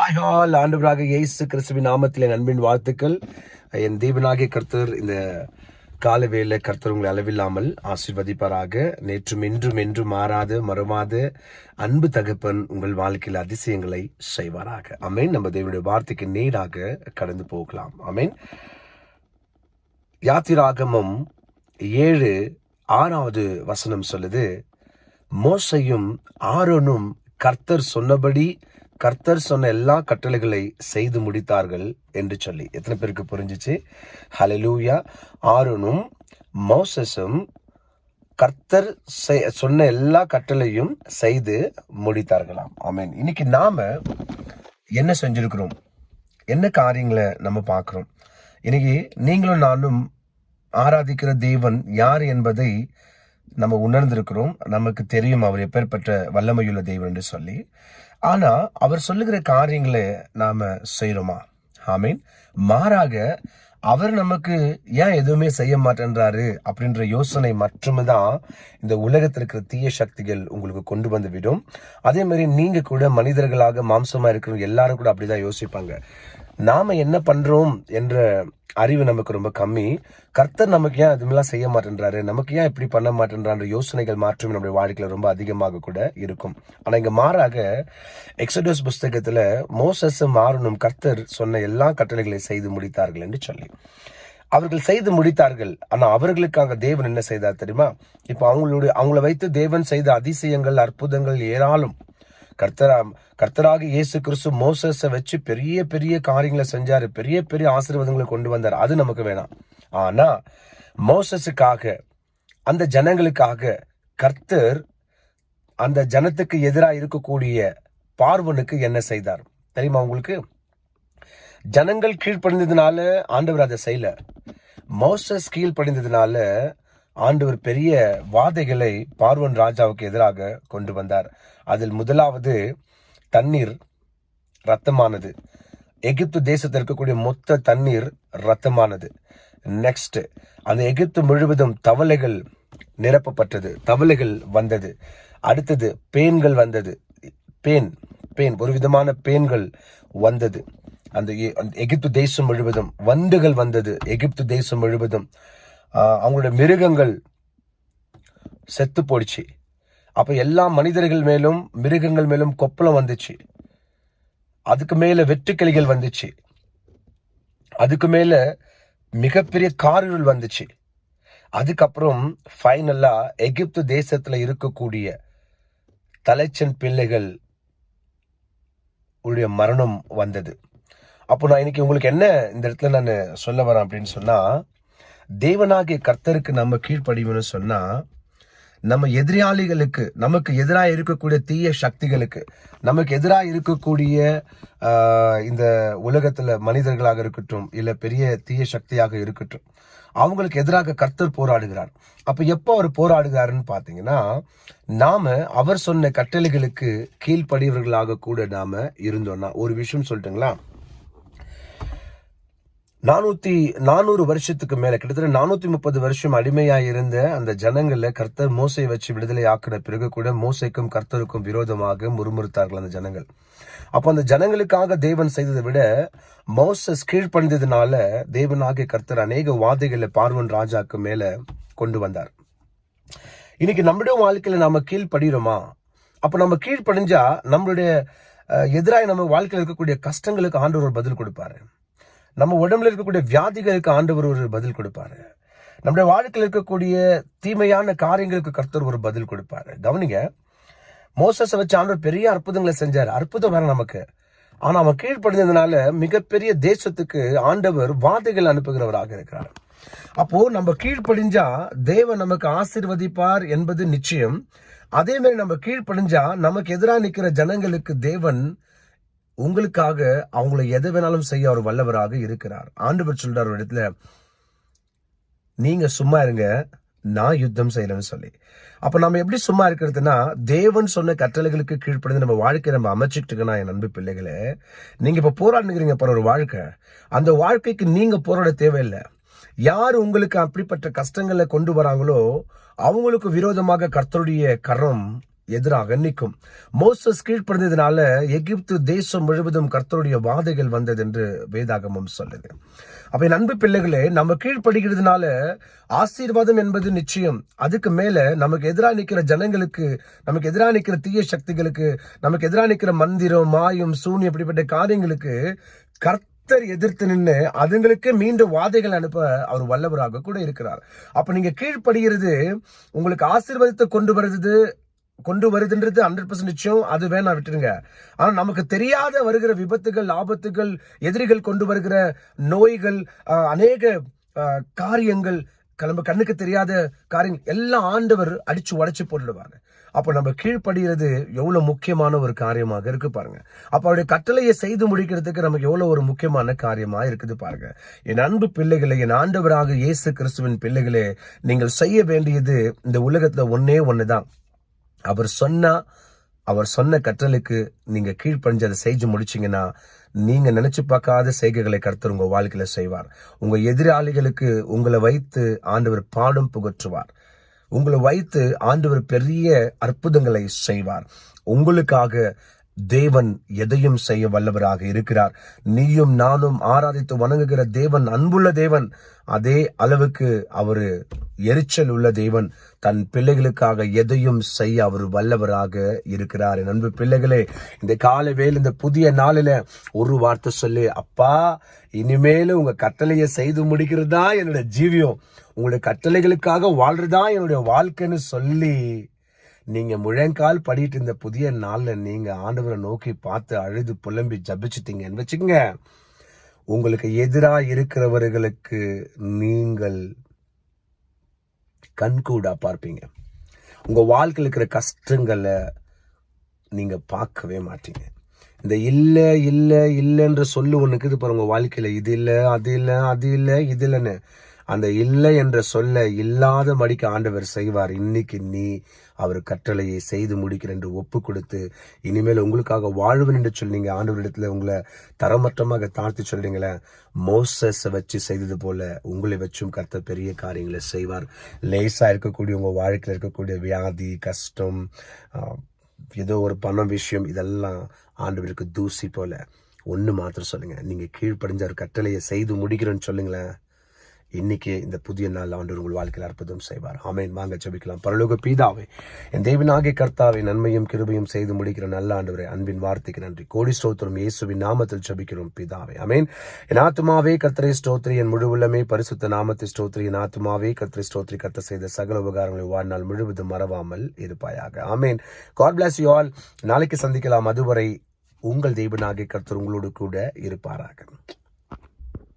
Hi ஆண்டவராக இயேசு கிறிஸ்துவின் நாமத்தில் என் அன்பின் வாழ்த்துக்கள். என் தீபனாகிய கர்த்தர் இந்த காலவேல கர்த்தர் உங்களை அளவில்லாமல் ஆசிர்வதிப்பாராக. நேற்றும் இன்றும் என்றும் மாறாது மறுமாது அன்பு தகப்பன் உங்கள் வாழ்க்கையில் அதிசயங்களை செய்வாராக. அமேன் நம்ம தேவனுடைய வார்த்தைக்கு நேராக கடந்து போகலாம். அமேன் யாத்திராகமம் ஏழு ஆறாவது வசனம் சொல்லுது மோசையும் ஆரோனும் கர்த்தர் சொன்னபடி கர்த்தர் சொன்ன எல்லா கட்டளைகளை செய்து முடித்தார்கள் என்று சொல்லி. எத்தனை பேருக்கு புரிஞ்சிச்சு? ஹலலூயா ஆரோனும் மோசஸும் கர்த்தர் செய்- சொன்ன எல்லா கட்டளையும் செய்து முடித்தார்களாம். ஆமீன் இன்னைக்கு நாம என்ன செஞ்சிருக்கிறோம்? என்ன காரியங்களை நம்ம பார்க்குறோம்? இன்னைக்கு நீங்களும் நானும் ஆராதிக்கிற தேவன் யார் என்பதை நம்ம உணர்ந்திருக்கிறோம். நமக்கு தெரியும் அவர் எப்பேற்பட்ட வல்லமையுள்ள தெய்வம் என்று சொல்லி. ஆனா அவர் சொல்லுகிற காரியங்களை நாம செய்யறோமா ஆமீன். மாறாக அவர் நமக்கு ஏன் எதுவுமே செய்ய மாட்டேன்றாரு அப்படின்ற யோசனை மட்டுமே தான் இந்த உலகத்தில் இருக்கிற தீய சக்திகள் உங்களுக்கு கொண்டு வந்து விடும். அதே மாதிரி நீங்க கூட மனிதர்களாக மாம்சமா இருக்கிற எல்லாரும் கூட அப்படிதான் யோசிப்பாங்க. நாம் என்ன பண்ணுறோம் என்ற அறிவு நமக்கு ரொம்ப கம்மி. கர்த்தர் நமக்கு ஏன் அதுமெல்லாம் செய்ய மாட்டேன்றாரு? நமக்கு ஏன் இப்படி பண்ண மாட்டேன்றான்ற யோசனைகள் மாற்றம் நம்முடைய வாழ்க்கையில் ரொம்ப அதிகமாக கூட இருக்கும். ஆனால் இங்கே மாறாக எக்ஸடோஸ் புஸ்தகத்தில் மோசஸ் மாறணும் கர்த்தர் சொன்ன எல்லா கட்டளைகளை செய்து முடித்தார்கள் என்று சொல்லி. அவர்கள் செய்து முடித்தார்கள். ஆனால் அவர்களுக்காக தேவன் என்ன செய்தார் தெரியுமா? இப்போ அவங்களுடைய அவங்கள வைத்து தேவன் செய்த அதிசயங்கள் அற்புதங்கள் ஏராளம். கர்த்தரா கர்த்தராக இயேசு கிறிஸ்து மோசஸை வச்சு பெரிய பெரிய காரியங்களை செஞ்சார். பெரிய பெரிய ஆசீர்வாதங்களை கொண்டு வந்தார். அது நமக்கு வேணாம். ஆனால் மோசஸுக்காக அந்த ஜனங்களுக்காக கர்த்தர் அந்த ஜனத்துக்கு எதிராக இருக்கக்கூடிய பார்வனுக்கு என்ன செய்தார்? தெரியுமா உங்களுக்கு? ஜனங்கள் கீழ்ப்படிந்ததுனால ஆண்டவர் அதை செய்யல. மோசஸ் கீழ்ப்படிந்ததுனால ஆண்டவர் பெரிய வாதைகளை பார்வன் ராஜாவுக்கு எதிராக கொண்டு வந்தார். அதில் முதலாவது தண்ணீர் ரத்தமானது எகிப்து தேசத்தில் இருக்கக்கூடிய மொத்த தண்ணீர் ரத்தமானது நெக்ஸ்ட் அந்த எகிப்து முழுவதும் தவளைகள் நிரப்பப்பட்டது. தவளைகள் வந்தது. அடுத்தது பேன்கள் வந்தது. பேன் பேன் ஒரு விதமான பேன்கள் வந்தது. அந்த எ- அந்த எகிப்து தேசம் முழுவதும் வண்டுகள் வந்தது. எகிப்து தேசம் முழுவதும் அவங்களுடைய மிருகங்கள் செத்து போயிடுச்சு. அப்போ எல்லா மனிதர்கள் மேலும் மிருகங்கள் மேலும் கொப்பளம் வந்துச்சு. அதுக்கு மேலே வெட்டுக்கிளிகள் வந்துச்சு. அதுக்கு மேலே மிகப்பெரிய காரிருள் வந்துச்சு. அதுக்கப்புறம் ஃபைனலாக எகிப்து தேசத்தில் இருக்கக்கூடிய தலைச்சன் பிள்ளைகள் உடைய மரணம் வந்தது. அப்போ நான் இன்னைக்கு உங்களுக்கு என்ன இந்த இடத்துல நான் சொல்ல வரேன் அப்படின்னு சொன்னால் தேவனாகிய கர்த்தருக்கு நம்ம கீழ்ப்படிவோம்னு சொன்னா நம்ம எதிராளிகளுக்கு நமக்கு எதிராக இருக்கக்கூடிய தீய சக்திகளுக்கு நமக்கு எதிராக இருக்கக்கூடிய இந்த உலகத்துல மனிதர்களாக இருக்கட்டும் இல்லை பெரிய தீய சக்தியாக இருக்கட்டும் அவங்களுக்கு எதிராக கர்த்தர் போராடுகிறார். அப்போ எப்போ அவர் போராடுகிறாருன்னு பார்த்தீங்கன்னா நாம் அவர் சொன்ன கட்டளைகளுக்கு கீழ்ப்படியவர்களாக கூட நாம் இருந்தோம்னா ஒரு விஷயம் சொல்லட்டுங்களா நானூத்தி நானூறு வருஷத்துக்கு மேல கிட்டத்தட்ட நானூத்தி முப்பது வருஷம் அடிமையாக இருந்த அந்த ஜனங்கள்ல கர்த்தர் மோசை வச்சு விடுதலை ஆக்கின பிறகு கூட மோசைக்கும் கர்த்தருக்கும் விரோதமாக முறுமுறுத்தார்கள் அந்த ஜனங்கள். அப்போ அந்த ஜனங்களுக்காக தேவன் செய்ததை விட மோசஸ் கீழ்ப்பணிந்ததுனால தேவனாகிய கர்த்தர் அநேக வாதைகளை பார்வன் ராஜாக்கு மேல கொண்டு வந்தார். இன்னைக்கு நம்முடைய வாழ்க்கையில நாம கீழ்ப்படுகிறோமா அப்ப நம்ம கீழ்ப்படிஞ்சா நம்மளுடைய எதிராக நம்ம வாழ்க்கையில் இருக்கக்கூடிய கஷ்டங்களுக்கு ஆண்டவர் ஒரு பதில் கொடுப்பாரு. நம்ம உடம்புல இருக்கக்கூடிய வியாதிகளுக்கு ஆண்டவர் ஒரு பதில் கொடுப்பாரு. நம்முடைய வாழ்க்கையில் இருக்கக்கூடிய தீமையான காரியங்களுக்கு கர்த்தர் ஒரு பதில் கொடுப்பாரு. கவனிங்க மோசஸை வச்சு ஆண்டவர் பெரிய அற்புதங்களை செஞ்சார். அற்புதம் வேற நமக்கு. ஆனால் அவன் கீழ்ப்படிந்ததுனால மிகப்பெரிய தேசத்துக்கு ஆண்டவர் வாதைகள் அனுப்புகிறவராக இருக்கிறார். அப்போ நம்ம கீழ்ப்படிஞ்சா தேவன் நமக்கு ஆசீர்வதிப்பார் என்பது நிச்சயம். அதே மாதிரி நம்ம கீழ்ப்படிஞ்சா நமக்கு எதிராக நிற்கிற ஜனங்களுக்கு தேவன் உங்களுக்காக அவங்கள எதை வேணாலும் செய்ய அவர் வல்லவராக இருக்கிறார். ஆண்டவர் சொல்றார் ஒரு இடத்துல நீங்க சும்மா இருங்க நான் யுத்தம் செய்யறேன்னு சொல்லி. அப்ப நம்ம எப்படி சும்மா இருக்கிறதுனா தேவன் சொன்ன கட்டளைகளுக்கு கீழ்ப்படுது நம்ம வாழ்க்கையை நம்ம அமைச்சுக்கிட்டுக்கணும் என் அன்பு பிள்ளைகளே நீங்க இப்ப போராடுங்கிறீங்க பாரு ஒரு வாழ்க்கை. அந்த வாழ்க்கைக்கு நீங்க போராட தேவையில்லை. யார் உங்களுக்கு அப்படிப்பட்ட கஷ்டங்களை கொண்டு வராங்களோ அவங்களுக்கு விரோதமாக கர்த்தருடைய கரம் எதிராக நிற்கும். மோசஸ் கீழ்ப்படுந்ததுனால எகிப்து தேசம் முழுவதும் கர்த்தருடைய வாதைகள் வந்தது என்று வேதாகமம் சொல்லுது. அப்ப என் அன்பு பிள்ளைகளே நம்ம கீழ்ப்படுகிறதுனால ஆசீர்வாதம் என்பது நிச்சயம். அதுக்கு மேல நமக்கு எதிராக நிற்கிற ஜனங்களுக்கு நமக்கு எதிராக நிற்கிற தீய சக்திகளுக்கு நமக்கு எதிராக நிற்கிற மந்திரம் மாயம் சூனியம் இப்படிப்பட்ட காரியங்களுக்கு கர்த்தர் எதிர்த்து நின்று அதுங்களுக்கு மீண்டும் வாதைகள் அனுப்ப அவர் வல்லவராக கூட இருக்கிறார். அப்ப நீங்க கீழ்ப்படுகிறது உங்களுக்கு ஆசீர்வாதத்தை கொண்டு வருது கொண்டு வருதுன்றது ஹண்ட்ரட் பர்சன்ட் நிச்சயம். அது வேணா விட்டுருங்க. ஆனால் நமக்கு தெரியாத வருகிற விபத்துகள் ஆபத்துகள் எதிரிகள் கொண்டு வருகிற நோய்கள் அநேக காரியங்கள் கிளம்ப கண்ணுக்கு தெரியாத காரியங்கள் எல்லாம் ஆண்டவர் அடிச்சு உடைச்சு போட்டுடுவாங்க அப்போ நம்ம கீழ்ப்படுகிறது எவ்வளோ முக்கியமான ஒரு காரியமாக இருக்கு பாருங்க. அப்போ அவருடைய கட்டளையை செய்து முடிக்கிறதுக்கு நமக்கு எவ்வளோ ஒரு முக்கியமான காரியமாக இருக்குது பாருங்க. என் அன்பு பிள்ளைகளே என் ஆண்டவராக இயேசு கிறிஸ்துவின் பிள்ளைகளே நீங்கள் செய்ய வேண்டியது இந்த உலகத்துல ஒன்னே தான் அவர் சொன்னா அவர் சொன்ன கற்றலுக்கு நீங்க கீழ்ப்பணிஞ்சு அதை செஞ்சு முடிச்சிங்கன்னா நீங்க நினைச்சு பார்க்காத செய்கைகளை கருத்தர் உங்க வாழ்க்கையில செய்வார். உங்க எதிராளிகளுக்கு உங்களை வைத்து ஆண்டவர் பாடும் புகற்றுவார். உங்களை வைத்து ஆண்டவர் பெரிய அற்புதங்களை செய்வார். உங்களுக்காக தேவன் எதையும் செய்ய வல்லவராக இருக்கிறார். நீயும் நானும் ஆராதித்து வணங்குகிற தேவன் அன்புள்ள தேவன். அதே அளவுக்கு அவரு எரிச்சல் உள்ள தேவன். தன் பிள்ளைகளுக்காக எதையும் செய்ய அவர் வல்லவராக இருக்கிறார். என் அன்பு பிள்ளைகளே இந்த காலை வேல் இந்த புதிய நாளில் ஒரு வார்த்தை சொல்லி. அப்பா இனிமேலும் உங்கள் கட்டளையை செய்து முடிக்கிறது தான் என்னோட ஜீவியம்? உங்களுடைய கட்டளைகளுக்காக வாழ்றதா என்னுடைய வாழ்க்கைன்னு சொல்லி நீங்க முழங்கால் படிட்டு இந்த புதிய நாள்ல நீங்க ஆண்டவரை நோக்கி பார்த்து அழுது புலம்பி ஜபிச்சிட்டீங்கன்னு வச்சுக்கோங்க. உங்களுக்கு எதிரா இருக்கிறவர்களுக்கு நீங்கள் கண்கூடா பார்ப்பீங்க. உங்க வாழ்க்கையில் இருக்கிற கஷ்டங்களை நீங்க பார்க்கவே மாட்டீங்க. இந்த இல்ல இல்ல இல்லைன்ற சொல்லு ஒண்ணு இருக்குது பாருங்க உங்க வாழ்க்கையில. இது இல்ல அது இல்ல அது இல்ல இது இல்லைன்னு. அந்த இல்லை என்ற சொல்ல இல்லாத மடிக்கு ஆண்டவர் செய்வார். இன்னைக்கு நீ அவர் கட்டளையை செய்து முடிக்கிற என்று ஒப்பு கொடுத்து இனிமேல் உங்களுக்காக வாழ்வன் என்று சொன்னீங்க. ஆண்டவர் ஆண்டவரிடத்துல உங்களை தரமற்றமாக தாழ்த்தி சொல்றீங்களே. மோசஸை வச்சு செய்தது போல உங்களை வச்சும் கர்த்தர் பெரிய காரியங்களை செய்வார். லேசாக இருக்கக்கூடிய உங்கள் வாழ்க்கையில் இருக்கக்கூடிய வியாதி கஷ்டம் ஏதோ ஒரு பணம் விஷயம் இதெல்லாம் ஆண்டவருக்கு தூசி போல. ஒன்று மாத்திரம் சொல்லுங்கள் நீங்கள் கீழ்ப்படிஞ்ச ஒரு கட்டளையை செய்து முடிக்கிறேன்னு சொல்லுங்களேன். இன்னைக்கு இந்த புதிய நாள் ஆண்டு உங்கள் வாழ்க்கையில் அற்புதம் செய்வார். ஆமேன். வாங்க ஜபிக்கலாம். பரலோக பீதாவே என் தேவனாகிய கர்த்தாவை நன்மையும் கிருபையும் செய்து முடிக்கிற நல்ல ஆண்டவரே அன்பின் வார்த்தைக்கு நன்றி. கோடி ஸ்தோத்திரம் இயேசுவின் நாமத்தில் ஜபிக்கிறோம் பீதாவை. ஆமேன். என் ஆத்துமாவே கர்த்தரை ஸ்தோத்ரி என் முழு உள்ளமே பரிசுத்த நாமத்தை ஸ்தோத்ரி என் ஆத்துமாவே கர்த்தரை ஸ்தோத்ரி கர்த்தர் செய்த சகல உபகாரங்களை வாழ்நாள் முழுவதும் மறவாமல் இருப்பாயாக. ஆமேன். காட் பிளாஸ் யூ ஆல் நாளைக்கு சந்திக்கலாம். அதுவரை உங்கள் தெய்வனாகிய கர்த்தர் உங்களோடு கூட இருப்பாராக.